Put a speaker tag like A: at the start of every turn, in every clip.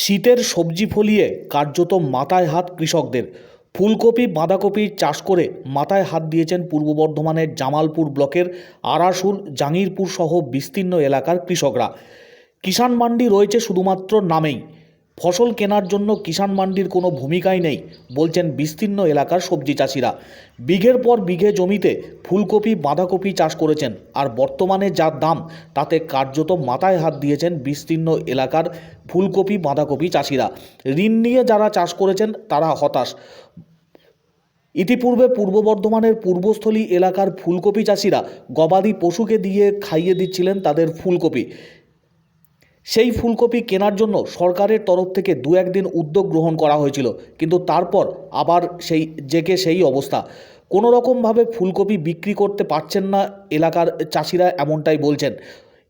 A: শীতের সবজি ফলিয়ে কার্যত মাথায় হাত কৃষকদের। ফুলকপি, বাঁধাকপি চাষ করে মাথায় হাত দিয়েছেন পূর্ব বর্ধমানের জামালপুর ব্লকের আরাসুর জাঙ্গিরপুর সহ বিস্তীর্ণ এলাকার কৃষকরা। কিষাণ মান্ডি রয়েছে শুধুমাত্র নামেই। ফসল কেনার জন্য কিষাণ মান্ডির কোনো ভূমিকাই নেই, বলছেন বিস্তীর্ণ এলাকার সবজি চাষিরা। বিঘের পর বিঘে জমিতে ফুলকপি, বাঁধাকপি চাষ করেছেন, আর বর্তমানে যা দাম, তাতে কার্যত মাথায় হাত দিয়েছেন বিস্তীর্ণ এলাকার ফুলকপি, বাঁধাকপি চাষিরা। ঋণ নিয়ে যারা চাষ করেছেন, তারা হতাশ। ইতিপূর্বে পূর্ব বর্ধমানের পূর্বস্থলী এলাকার ফুলকপি চাষিরা গবাদি পশুকে দিয়ে খাইয়ে দিচ্ছিলেন তাদের ফুলকপি। সেই ফুলকপি কেনার জন্য সরকারের তরফ থেকে দু একদিন উদ্যোগ গ্রহণ করা হয়েছিল কিন্তু তারপর আবার সেই জেকে সেই অবস্থা। কোনো রকমভাবে ফুলকপি বিক্রি করতে পারছেন না এলাকার চাষিরা এমনটাই বলছেন।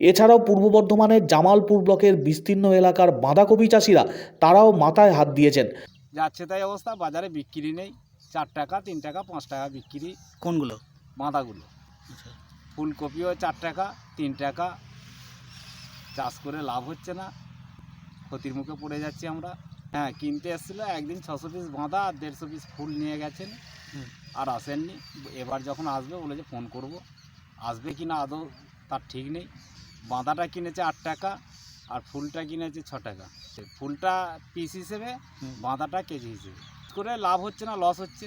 A: এছাড়াও পূর্ব বর্ধমানের জামালপুর ব্লকের বিস্তীর্ণ এলাকার বাঁধাকপি চাষিরা তারাও মাথায় হাত দিয়েছেন।
B: যাচ্ছে তাই অবস্থা বাজারে বিক্রি নেই। চার টাকা তিন টাকা পাঁচ টাকা বিক্রি।
A: কোনগুলো?
B: বাঁধাগুলো। ফুলকপিও চার টাকা তিন টাকা চাষ করে লাভ হচ্ছে না। ক্ষতির মুখে পড়ে যাচ্ছি আমরা। হ্যাঁ কিনতে এসেছিল একদিন ছশো পিস বাঁধা আর দেড়শো পিস ফুল নিয়ে গেছেন। আর আসেননি। এবার যখন আসবে বলেছে ফোন করব। আসবে কি না আদৌ তার ঠিক নেই। বাঁধাটা কিনেছে আট টাকা আর ফুলটা কিনেছে ছ টাকা। ফুলটা পিস হিসেবে। বাঁধাটা কেজি হিসেবে। করে লাভ হচ্ছে না লস হচ্ছে।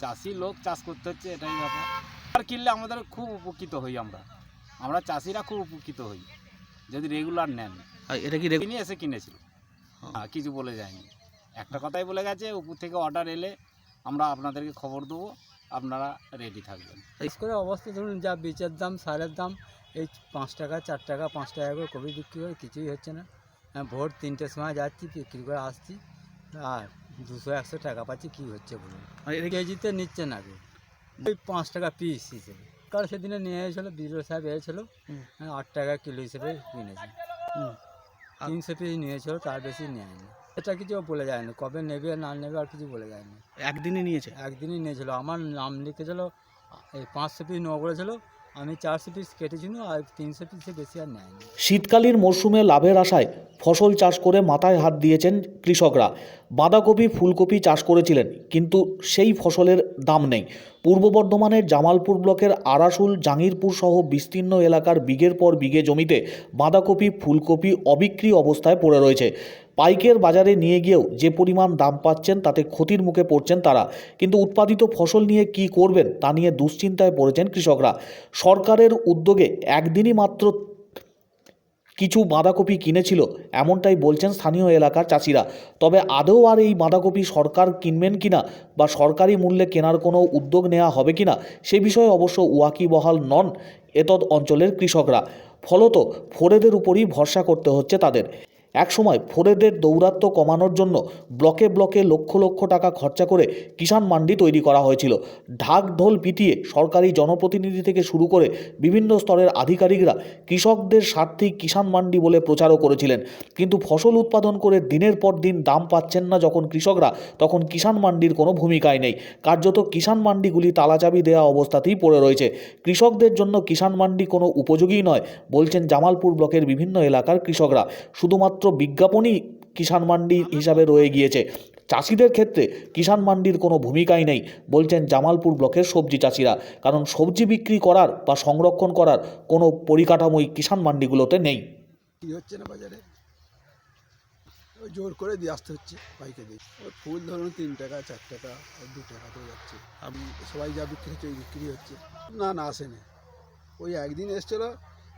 B: চাষি লোক চাষ করতে হচ্ছে এটাই ব্যাপার। আর কিনলে আমাদের খুব উপকৃত হই আমরা। আমরা চাষিরা খুব উপকৃত হই। যদি রেগুলার নেন।
A: এটা কি
B: তিনি এসে কিনেছিল। হ্যাঁ। কিছু বলে যায়নি। একটা কথাই বলে গেছে উপর থেকে অর্ডার এলে আমরা আপনাদেরকে খবর দেবো আপনারা রেডি থাকবেন।
C: বিশেষ করে অবস্থা ধরুন যা বীজের দাম সারের দাম এই পাঁচ টাকা চার টাকা পাঁচ টাকা করে কপি বিক্রি করে কিছুই হচ্ছে না। হ্যাঁ, ভোর তিনটের সময় যাচ্ছি বিক্রি করে আসছি আর দুশো একশো টাকা পাচ্ছি কী হচ্ছে বলুন। কেজিতে নিচ্ছে না ওই পাঁচ টাকা পিস হিসেবে। কারণ সেদিনে নিয়ে এসেছিল বিজয় সাহেব এসেছিল হ্যাঁ, আট টাকা কিলো হিসেবে কিনেছে। তিনশো পিস নিয়েছিল তার বেশি নেয়নি। এটা কিছু বলে যায়নি কবে নেবে না নেবে আর কিছু বলে যায়নি।
A: একদিনই নিয়েছে?
C: একদিনই নিয়েছিল আমার নাম লিখেছিল এই পাঁচশো পিস নেওয়া করেছিল আমি চারশো পিস কেটেছিল আর তিনশো পিসে বেশি আর নেয়নি।
A: শীতকালীন মরশুমে লাভের আশায় ফসল চাষ করে মাথায় হাত দিয়েছেন কৃষকরা। বাঁধাকপি, ফুলকপি চাষ করেছিলেন, কিন্তু সেই ফসলের দাম নেই। পূর্ব বর্ধমানের জামালপুর ব্লকের আরাসুল, জাঙ্গিরপুর সহ বিস্তীর্ণ এলাকার বিঘের পর বিঘে জমিতে বাঁধাকপি, ফুলকপি অবিক্রি অবস্থায় পড়ে রয়েছে। পাইকের বাজারে নিয়ে গিয়েও যে পরিমাণ দাম পাচ্ছেন তাতে ক্ষতির মুখে পড়ছেন তারা। কিন্তু উৎপাদিত ফসল নিয়ে কি করবেন তা নিয়ে দুশ্চিন্তায় পড়েছেন কৃষকরা। সরকারের উদ্যোগে একদিনই মাত্র কিছু বাঁধাকপি কিনেছিল, এমনটাই বলছেন স্থানীয় এলাকার চাষিরা। তবে আদৌ আর এই বাঁধাকপি সরকার কিনবেন কিনা বা সরকারি মূল্যে কেনার কোনো উদ্যোগ নেওয়া হবে কিনা, সে বিষয়ে অবশ্য ওয়াকিবহাল নন এতদ অঞ্চলের কৃষকরা। ফলত ফোরেদের উপরই ভরসা করতে হচ্ছে তাদের। একসময় ফোরেদের দৌরাত্ম্য কমানোর জন্য ব্লকে ব্লকে লক্ষ লক্ষ টাকা খরচা করে কিষাণ মান্ডি তৈরি করা হয়েছিল। ঢাক ঢোল পিটিয়ে সরকারি জনপ্রতিনিধি থেকে শুরু করে বিভিন্ন স্তরের আধিকারিকরা কৃষকদের স্বার্থেই কিষাণ মান্ডি বলে প্রচারও করেছিলেন। কিন্তু ফসল উৎপাদন করে দিনের পর দিন দাম পাচ্ছেন না যখন কৃষকরা, তখন কিষাণ মান্ডির কোনো ভূমিকাই নেই। কার্যত কিষাণ মান্ডিগুলি তালাচাবি দেওয়া অবস্থাতেই পড়ে রয়েছে। কৃষকদের জন্য কিষাণ মান্ডি কোনো উপযোগী নয়, বলছেন জামালপুর ব্লকের বিভিন্ন এলাকার কৃষকরা। শুধুমাত্র বিজ্ঞাপনই কিষাণ মান্ডি হিসাবে রয়ে গিয়েছে। চাষিদের ক্ষেত্রে কিষাণ মান্ডির কোনো ভূমিকাই নেই বলছেন জামালপুর ব্লকের সবজি চাষিরা। কারণ সবজি বিক্রি করার বা সংরক্ষণ করার কোনো পরিকাঠামোই কিষাণ মান্ডিগুলোতে নেই।
D: কি হচ্ছে না বাজারে? জোর করে দিয়ে আসতে হচ্ছে বাইকে দিয়ে। ওই ফুল ধরুন তিন টাকা চার টাকা দু টাকা তো যাচ্ছে। আমি সবাই যা বিক্রি হচ্ছে ওই বিক্রি হচ্ছে। না না আসেনি। ওই একদিন এসছিল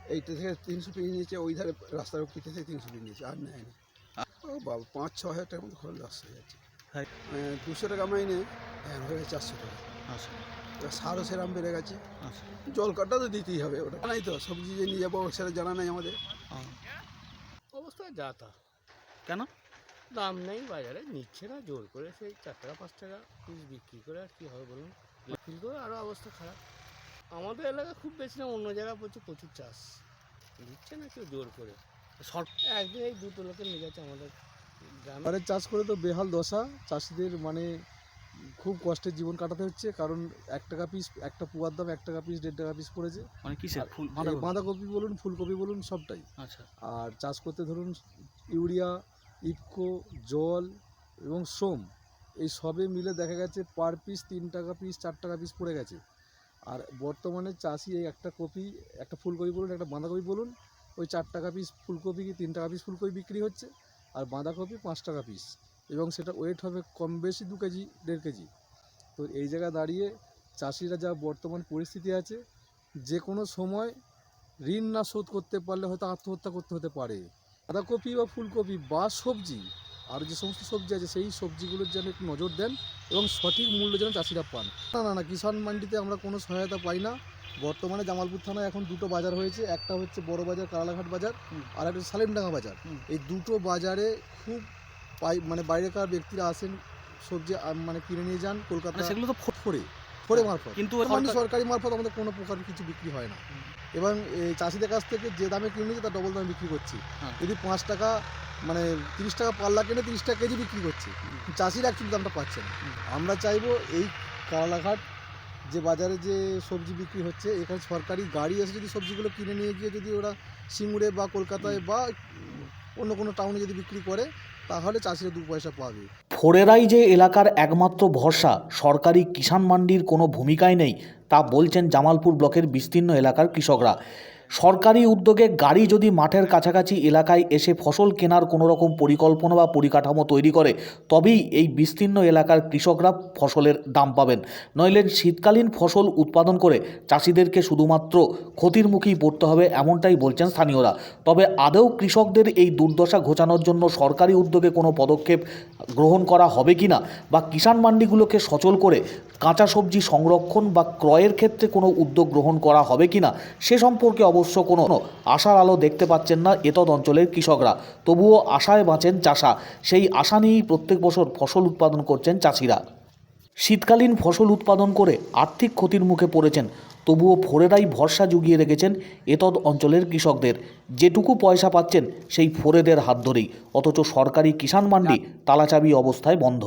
D: এইটা থেকে তিনশো পিস নিয়েছে ওই ধারে রাস্তার ওপর থেকে তিনশো পিস নিয়েছে আর নেয়নি ও বাবা পাঁচ ছ হাজার টাকার মতো খরচ হয়ে যাচ্ছে
A: হ্যাঁ।
D: দুশো টাকা মাইনে হ্যাঁ হয়ে গেছে চারশো টাকা। এবার সারও সেরাম বেড়ে গেছে। জল কাটা তো দিতেই হবে ওটা নাই তো সবজি যে নিয়ে যাব সেটা জানা নাই আমাদের।
E: অবস্থা যা তা।
A: কেন?
E: দাম নেই বাজারে নিচ্ছে না জোর করে সেই চার টাকা পাঁচ টাকা পিস বিক্রি করে আর কী হবে বলুন। বিক্রি করে আরও অবস্থা খারাপ। আমাদের এলাকা খুব বেশি না অন্য জায়গায় বলছে প্রচুর চাষ। দিচ্ছে না কেউ জোর করে। একদিন এই দুটো লোকের নিয়ে যাচ্ছে আমাদের গ্রামে।
F: চাষ করে তো বেহাল দশা চাষিদের মানে খুব কষ্টের জীবন কাটাতে হচ্ছে কারণ এক টাকা পিস একটা পুয়ার দাম এক টাকা পিস দেড় টাকা পিস পড়েছে।
A: মানে কিসের? ফুল
F: বাঁধাকপি? বলুন ফুলকপি বলুন সবটাই।
A: আচ্ছা।
F: আর চাষ করতে ধরুন ইউরিয়া ইফকো জল এবং শ্রম এই সবে মিলে দেখা গেছে পার পিস তিন টাকা পিস চার টাকা পিস পড়ে গেছে। আর বর্তমানে চাষি এই একটা কপি, একটা ফুলকপি বলুন, একটা বাঁধাকপি বলুন, ওই চার টাকা পিস ফুলকপি কি তিন টাকা পিস ফুলকপি বিক্রি হচ্ছে, আর বাঁধাকপি পাঁচ টাকা পিস এবং সেটা ওয়েট হবে কম বেশি দু কেজি, দেড় কেজি। তো এই জায়গায় দাঁড়িয়ে চাষিরা যা বর্তমান পরিস্থিতি আছে, যে কোনো সময় ঋণ না শোধ করতে পারলে হয়তো আত্মহত্যা করতে হতে পারে। বাঁধাকপি বা ফুলকপি বা সবজি আর যে সমস্ত সবজি আছে সেই সবজিগুলোর যেন একটু নজর দেন এবং সঠিক মূল্য যেন চাষিরা পান। না না না কিষাণ মান্ডিতে আমরা কোনো সহায়তা পাই না। বর্তমানে জামালপুর থানায় এখন দুটো বাজার হয়েছে। একটা হচ্ছে বড় বাজার কারালাঘাট বাজার আর একটা সালেমডাঙ্গা বাজার। এই দুটো বাজারে খুব পাই মানে বাইরেকার ব্যক্তিরা আসেন সবজি মানে কিনে নিয়ে যান কলকাতা
A: মানে সেগুলো তো
F: ফোরে ফোরে মারফত।
A: কিন্তু
F: সরকারি মারফত আমাদের কোনো প্রকার কিছু বিক্রি হয় না। এবং এই চাষিদের কাছ থেকে যে দামে কিনে নিচ্ছে তার ডবল দামে বিক্রি করছি।
A: হ্যাঁ।
F: যদি পাঁচ টাকা মানে তিরিশ টাকা পাল্লা কিনে তিরিশ টাকা কেজি বিক্রি করছে চাষিরা অ্যাকচুয়ালি দামটা পাচ্ছে না। আমরা চাইব এই কারালাঘাট যে বাজারে যে সবজি বিক্রি হচ্ছে এখানে সরকারি গাড়ি এসে যদি সবজিগুলো কিনে নিয়ে গিয়ে যদি ওরা সিঙ্গুরে বা কলকাতায় বা অন্য কোনো টাউনে যদি বিক্রি করে তাহলে চাষিরা দু পয়সা পাবে।
A: ফোরেরাই যে এলাকার একমাত্র ভরসা, সরকারি কিষাণ মান্ডির কোনো ভূমিকাই নেই, তা বলছেন জামালপুর ব্লকের বিস্তীর্ণ এলাকার কৃষকরা। সরকারি উদ্যোগে গাড়ি যদি মাঠের কাছাকাছি এলাকায় এসে ফসল কেনার কোনো রকম পরিকল্পনা বা পরিকাঠামো তৈরি করে, তবেই এই বিস্তীর্ণ এলাকার কৃষকরা ফসলের দাম পাবেন। নইলে শীতকালীন ফসল উৎপাদন করে চাষিদেরকে শুধুমাত্র ক্ষতির মুখেই পড়তে হবে এমনটাই বলছেন স্থানীয়রা। তবে আদৌ কৃষকদের এই দুর্দশা ঘোচানোর জন্য সরকারি উদ্যোগে কোনো পদক্ষেপ গ্রহণ করা হবে কি না বা কিষাণ মান্ডিগুলোকে সচল করে কাঁচা সবজি সংরক্ষণ বা ক্রয়ের ক্ষেত্রে কোনো উদ্যোগ গ্রহণ করা হবে কি না সে সম্পর্কে অবশ্য কোনো আশার আলো দেখতে পাচ্ছেন না এতদ অঞ্চলের কৃষকরা। তবুও আশায় বাঁচেন চাষা। সেই আশা নিয়েই প্রত্যেক বছর ফসল উৎপাদন করছেন চাষিরা। শীতকালীন ফসল উৎপাদন করে আর্থিক ক্ষতির মুখে পড়েছেন। তবুও ফোরেরাই ভরসা জুগিয়ে রেখেছেন এতদ অঞ্চলের কৃষকদের। যেটুকু পয়সা পাচ্ছেন সেই ফোরেদের হাত ধরেই। অথচ সরকারি কিষাণ মান্ডি তালাচাবি অবস্থায় বন্ধ।